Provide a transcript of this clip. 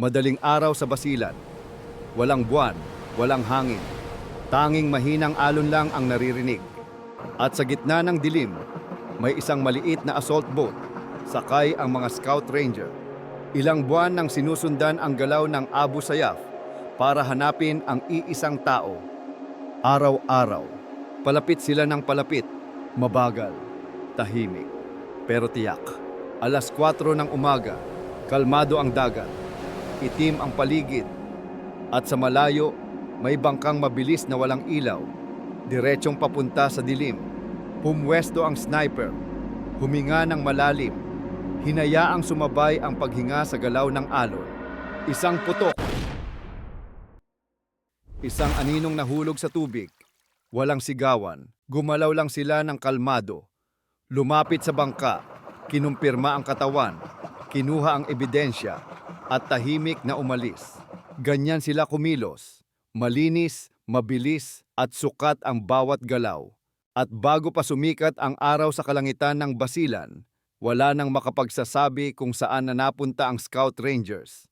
Madaling araw sa basilan. Walang buwan, walang hangin. Tanging mahinang alon lang ang naririnig. At sa gitna ng dilim, may isang maliit na assault boat. Sakay ang mga scout ranger. Ilang buwan nang sinusundan ang galaw ng Abu Sayyaf para hanapin ang iisang tao. Araw-araw, palapit sila ng palapit, mabagal, tahimik. Pero tiyak, alas 4 ng umaga, kalmado ang dagat, itim ang paligid, at sa malayo, may bangkang mabilis na walang ilaw, diretsong papunta sa dilim. Pumwesto ang sniper, huminga ng malalim, hinayaang sumabay ang paghinga sa galaw ng alon. Isang putok, isang aninong nahulog sa tubig. Walang sigawan, gumalaw lang sila ng kalmado. Lumapit sa bangka, kinumpirma ang katawan, kinuha ang ebidensya, at tahimik na umalis. Ganyan sila kumilos. Malinis, mabilis, at sukat ang bawat galaw. At bago pa sumikat ang araw sa kalangitan ng basilan, wala nang makapagsasabi kung saan na napunta ang Scout Rangers.